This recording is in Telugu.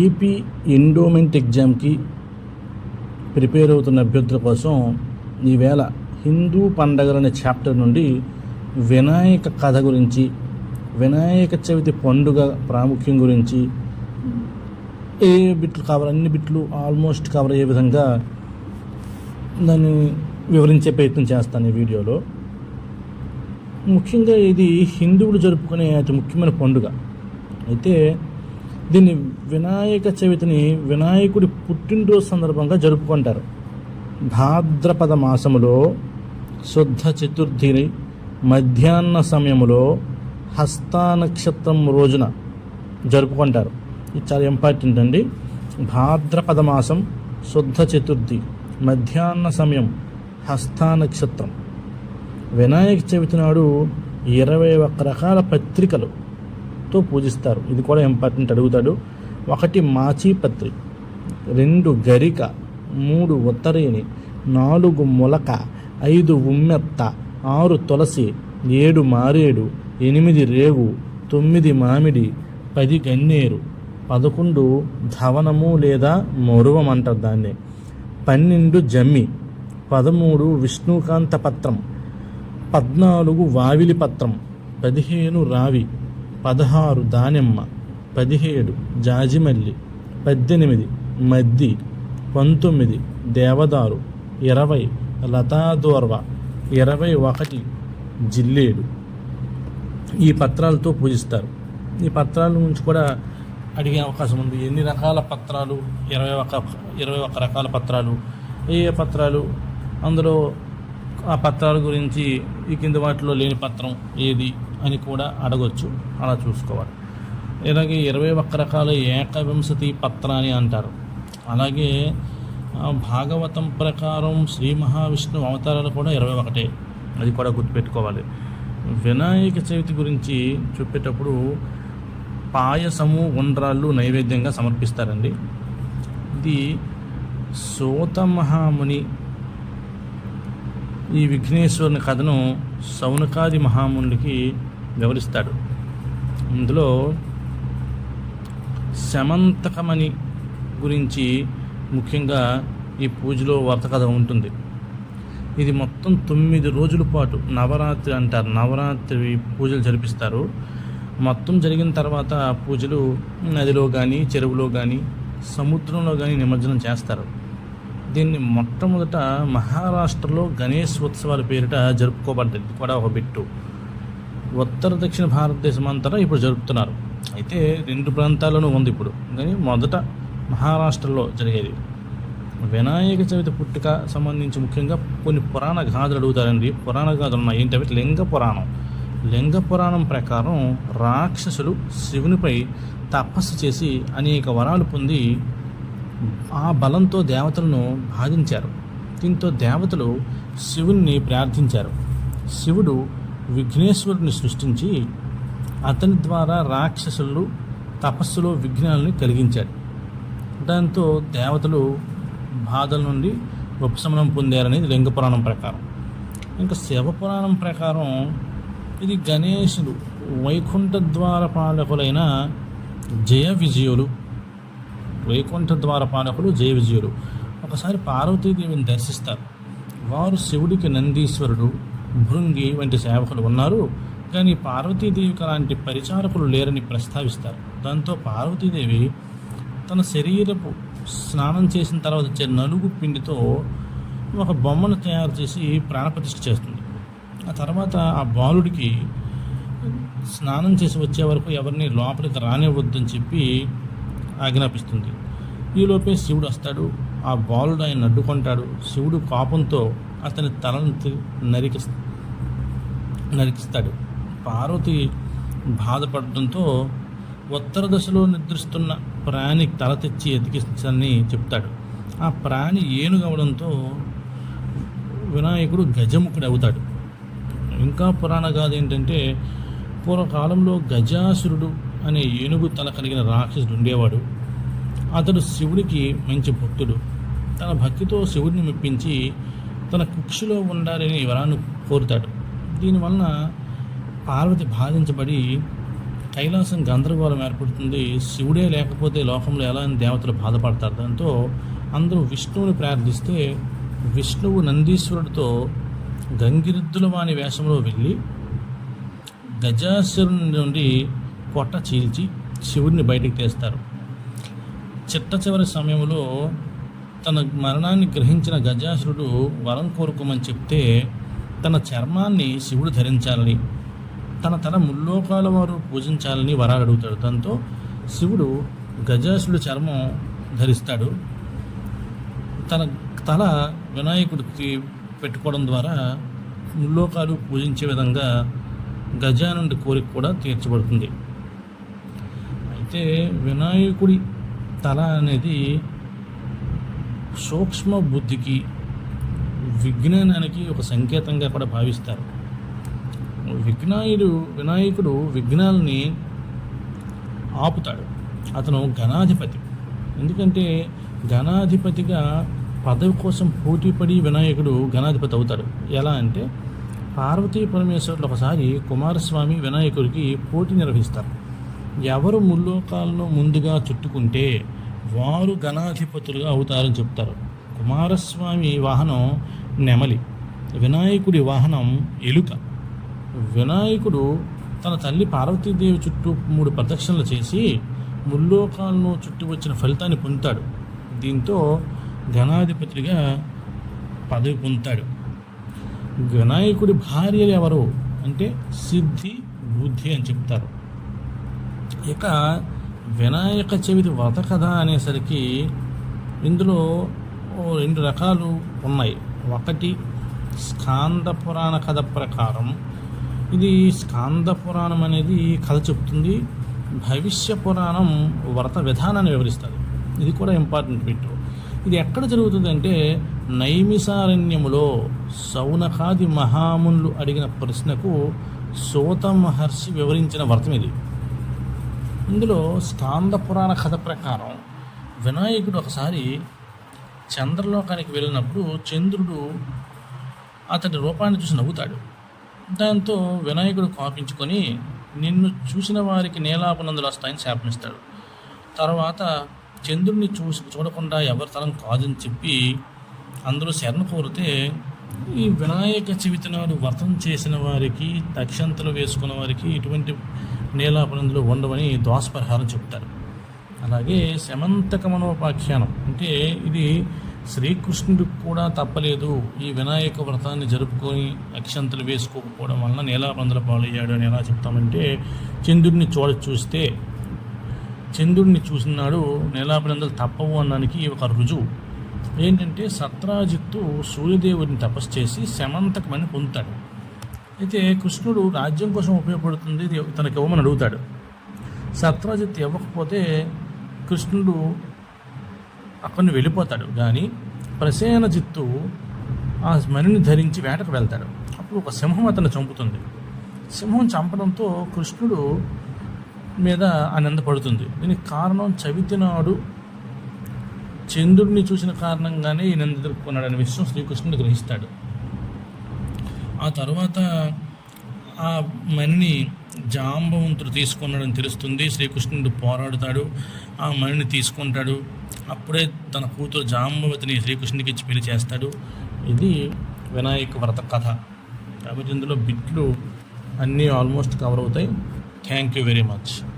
ఏపీ ఎండోమెంట్ ఎగ్జామ్కి ప్రిపేర్ అవుతున్న అభ్యర్థుల కోసం ఈవేళ హిందూ పండగలు అనే చాప్టర్ నుండి వినాయక కథ గురించి వినాయక చవితి పండుగ ప్రాముఖ్యం గురించి ఏ బిట్లు కవర్ అన్ని బిట్లు ఆల్మోస్ట్ కవర్ అయ్యే విధంగా దాన్ని వివరించే ప్రయత్నం చేస్తాను ఈ వీడియోలో. ముఖ్యంగా ఇది హిందువులు జరుపుకునే అతి ముఖ్యమైన పండుగ. అయితే దీన్ని వినాయక చవితిని వినాయకుడి పుట్టినరోజు సందర్భంగా జరుపుకుంటారు. భాద్రపద మాసములో శుద్ధ చతుర్థిని మధ్యాహ్న సమయంలో హస్తా నక్షత్రం రోజున జరుపుకుంటారు. ఇది చాలా ఇంపార్టెంట్ అండి. భాద్రపద మాసం శుద్ధ చతుర్థి మధ్యాహ్న సమయం హస్తా నక్షత్రం వినాయక చవితి నాడు ఇరవై ఒక్క రకాల పత్రికలు పత్రికలుతో పూజిస్తారు. ఇది కూడా ఇంపార్టెంట్ అడుగుతాడు. ఒకటి మాచిపత్రి రెండు గరిక మూడు ఉత్తరేణి నాలుగు మొలక ఐదు ఉమ్మెత్త ఆరు తులసి ఏడు మారేడు ఎనిమిది రేగు తొమ్మిది మామిడి పది గన్నేరు పదకొండు ధవనము లేదా మరువం అంటారు దాన్ని. పన్నెండు జమ్మి పదమూడు విష్ణుకాంత పత్రం పద్నాలుగు వావిలి పత్రం పదిహేను రావి పదహారు దానిమ్మ పదిహేడు జాజిమల్లి పద్దెనిమిది మద్ది పంతొమ్మిది దేవదారు ఇరవై లతాదోర్వ ఇరవై ఒకటి జిల్లేడు. ఈ పత్రాలతో పూజిస్తారు. ఈ పత్రాల నుంచి కూడా అడిగే అవకాశం ఉంది. ఎన్ని రకాల పత్రాలు? ఇరవై ఒక ఇరవై ఒక రకాల పత్రాలు. ఏ ఏ పత్రాలు? అందులో ఆ పత్రాల గురించి ఈ కింది వాటిలో లేని పత్రం ఏది? అని కూడా అడగొచ్చు. అలా చూసుకోవాలి. ఇలాగే ఇరవై ఒక్క రకాల ఏకవింశతి పత్రాన్ని అంటారు. అలాగే భాగవతం ప్రకారం శ్రీ మహావిష్ణువు అవతారాలు కూడా ఇరవై ఒకటే. అది కూడా గుర్తుపెట్టుకోవాలి. వినాయక చవితి గురించి చెప్పేటప్పుడు పాయసము ఉండ్రాళ్ళు నైవేద్యంగా సమర్పిస్తారండి. ఇది సోత మహాముని ఈ విఘ్నేశ్వరుని కథను సౌనకాది మహామునికి వివరిస్తాడు. ఇందులో శమంతకమణి గురించి ముఖ్యంగా ఈ పూజలో వర్త కథ ఉంటుంది. ఇది మొత్తం తొమ్మిది రోజుల పాటు నవరాత్రి అంటారు. నవరాత్రి పూజలు జరిపిస్తారు. మొత్తం జరిగిన తర్వాత పూజలు నదిలో కానీ చెరువులో కానీ సముద్రంలో కానీ నిమజ్జనం చేస్తారు. దీన్ని మొట్టమొదట మహారాష్ట్రలో గణేష్ ఉత్సవాల పేరిట జరుపుకోబడ్డది. కూడా ఒక బిట్టు. ఉత్తర దక్షిణ భారతదేశం అంతటా ఇప్పుడు జరుపుతున్నారు. అయితే రెండు ప్రాంతాల్లోనూ ఉంది ఇప్పుడు. కానీ మొదట మహారాష్ట్రలో జరిగేది. వినాయక చవితి పుట్టుక సంబంధించి ముఖ్యంగా కొన్ని పురాణ గాథలు అడుగుతారండి. పురాణ గాథలు ఉన్నాయి. ఏంటంటే లింగ పురాణం. లింగ పురాణం ప్రకారం రాక్షసులు శివునిపై తపస్సు చేసి అనేక వరాలు పొంది ఆ బలంతో దేవతలను బాధించారు. దీంతో దేవతలు శివుణ్ణి ప్రార్థించారు. శివుడు విఘ్నేశ్వరుని సృష్టించి అతని ద్వారా రాక్షసులు తపస్సులో విఘ్నాలని కలిగించాడు దాంతో దేవతలు బాధల నుండి ఉపశమనం పొందారనేది లింగ పురాణం ప్రకారం. ఇంకా శివపురాణం ప్రకారం ఇది గణేశుడు వైకుంఠ ద్వార పాలకులైన జయ విజయులు. వైకుంఠ ద్వార పాలకులు జయ విజయులు. ఒకసారి పార్వతీదేవిని దర్శిస్తారు. వారు శివుడికి నందీశ్వరుడు. భృంగి వంటి సేవకులు ఉన్నారు. కానీ పార్వతీదేవికి అలాంటి పరిచారకులు లేరని ప్రస్తావిస్తారు. దాంతో పార్వతీదేవి తన శరీరపు స్నానం చేసిన తర్వాత వచ్చే నలుగు పిండితో ఒక బొమ్మను తయారు చేసి ప్రాణప్రతిష్ఠ చేస్తుంది. ఆ తర్వాత ఆ బాలుడికి స్నానం చేసి వచ్చే వరకు ఎవరిని లోపలికి రానివ్వద్దని చెప్పి ఆజ్ఞాపిస్తుంది. ఈలోపే శివుడు వస్తాడు. ఆ బాలుడు ఆయన అడ్డుకుంటాడు. శివుడు కోపంతో అతని తలను నరికి నరికిస్తాడు. పార్వతి బాధపడటంతో ఉత్తర దశలో నిద్రిస్తున్న ప్రాణి తల తెచ్చి ఎతికిస్తానని చెప్తాడు. ఆ ప్రాణి ఏనుగవడంతో వినాయకుడు గజముఖుడు అవుతాడు. ఇంకా పురాణ గాథ ఏంటంటే పూర్వకాలంలో గజాసురుడు అనే ఏనుగు తల కలిగిన రాక్షసుడు ఉండేవాడు. అతడు శివుడికి మంచి భక్తుడు. తన భక్తితో శివుడిని మెప్పించి తన కుక్షిలో ఉండాలని వరాన్ని కోరుతాడు. దీనివలన పార్వతి బాధించబడి కైలాసం గందరగోళం ఏర్పడుతుంది. శివుడే లేకపోతే లోకంలో ఎలా అని దేవతలు బాధపడతారు. దాంతో అందరూ విష్ణువుని ప్రార్థిస్తే విష్ణువు నందీశ్వరుడితో గంగిరెద్దుల వాణి వేషంలో వెళ్ళి గజాసురుని నుండి పొట్ట చీల్చి శివుడిని బయటికి తీస్తారు. చిట్ట చివరి సమయంలో తన మరణాన్ని గ్రహించిన గజాసురుడు వరం కోరుకోమని చెప్తే తన చర్మాన్ని శివుడు ధరించాలని తన తల ముల్లోకాల వారు పూజించాలని వరాలు అడుగుతాడు. దాంతో శివుడు గజాసురుడు చర్మం ధరిస్తాడు. తన తల వినాయకుడికి పెట్టుకోవడం ద్వారా ముల్లోకాలు పూజించే విధంగా గజానుడి కోరిక కూడా తీర్చబడుతుంది. అయితే వినాయకుడి తల అనేది సూక్ష్మ బుద్ధికి విజ్ఞానానికి ఒక సంకేతంగా కూడా భావిస్తారు. విఘ్నాయుడు వినాయకుడు విఘ్నాలని ఆపుతాడు. అతను గణాధిపతి ఎందుకంటే గణాధిపతిగా పదవి కోసం పోటీపడి వినాయకుడు గణాధిపతి అవుతాడు. ఎలా అంటే పార్వతీ పరమేశ్వరులు ఒకసారి కుమారస్వామి వినాయకుడికి పోటీ నిర్వహిస్తారు. ఎవరు ముల్లోకాలను ముందుగా చుట్టుకుంటే వారు గణాధిపతులుగా అవుతారని చెప్తారు. కుమారస్వామి వాహనం నెమలి వినాయకుడి వాహనం ఎలుక. వినాయకుడు తన తల్లి పార్వతీదేవి చుట్టూ మూడు ప్రదక్షిణలు చేసి ముల్లోకాలను చుట్టూ వచ్చిన ఫలితాన్ని పొందుతాడు. దీంతో గణాధిపతిగా పదవి పొందుతాడు. వినాయకుడి భార్యలు ఎవరు? అంటే సిద్ధి బుద్ధి అని చెప్తారు. ఇక వినాయక చవితి వ్రత కథ అనేసరికి ఇందులో రెండు రకాలు ఉన్నాయి. ఒకటి స్కాంద పురాణ కథ ప్రకారం. ఇది స్కాంద పురాణం అనేది కథ చెప్తుంది. భవిష్య పురాణం వ్రత విధానాన్ని వివరిస్తుంది. ఇది కూడా ఇంపార్టెంట్ బిట్ ఇది ఎక్కడ జరుగుతుంది అంటే నైమిసారణ్యములో సౌనకాది మహామునులు అడిగిన ప్రశ్నకు సోత మహర్షి వివరించిన వ్రతం ఇది. ఇందులో స్కాంద పురాణ కథ ప్రకారం వినాయకుడు ఒకసారి చంద్రలోకానికి వెళ్ళినప్పుడు చంద్రుడు అతని రూపాన్ని చూసి నవ్వుతాడు. దాంతో వినాయకుడు కోపించుకొని నిన్ను చూసిన వారికి నేలాపనందులు వస్తాయని శాపనిస్తాడు. తర్వాత చంద్రుడిని చూసి చూడకుండా ఎవరి తలం కాదని చెప్పి అందరూ శరణ కోరితే ఈ వినాయక చవితి నాడు వ్రతం చేసిన వారికి తక్షంతలు వేసుకున్న వారికి ఇటువంటి నీలాపనందులు ఉండవని దోషపరిహారం చెప్తారు అలాగే శమంతకమనోపాఖ్యానం అంటే ఇది శ్రీకృష్ణుడు కూడా తప్పలేదు. ఈ వినాయక వ్రతాన్ని జరుపుకొని అక్షంతలు వేసుకోకపోవడం వలన నీలాపందుల పాలయ్యాడు అని ఎలా చెప్తామంటే చంద్రుడిని చూడ చూస్తే చంద్రుడిని చూసినాడు నీలాపనందులు తప్పవు అనడానికి ఒక రుజువు. ఏంటంటే సత్రాజిత్తు సూర్యదేవుడిని తపస్సు చేసి శమంతకమని పొందుతాడు. అయితే కృష్ణుడు రాజ్యం కోసం ఉపయోగపడుతుంది ఇది తనకి ఇవ్వమని అడుగుతాడు. సత్రాజిత్ ఇవ్వకపోతే కృష్ణుడు అక్కడిని వెళ్ళిపోతాడు. కానీ ప్రసేనజిత్తు ఆ మణిని ధరించి వేటకు వెళ్తాడు. అప్పుడు ఒక సింహం అతను చంపుతుంది. సింహం చంపడంతో కృష్ణుడు మీద ఆనంద పడుతుంది దీనికి కారణం చవితినాడు చంద్రుడిని చూసిన కారణంగానే ఈ నంది ఎదుర్కొన్నాడనే విషయం శ్రీకృష్ణుడు గ్రహిస్తాడు. ఆ తర్వాత ఆ మణిని జాంబవంతుడు తీసుకున్నాడని తెలుస్తుంది. శ్రీకృష్ణుడు పోరాడుతాడు. ఆ మణిని తీసుకుంటాడు. అప్పుడే తన కూతురు జాంబవతిని శ్రీకృష్ణుడికి ఇచ్చి పెళ్ళి చేస్తాడు. ఇది వినాయక వ్రత కథ. కాబట్టి ఇందులో బిట్లు అన్నీ ఆల్మోస్ట్ కవర్ అవుతాయి. Thank you very much.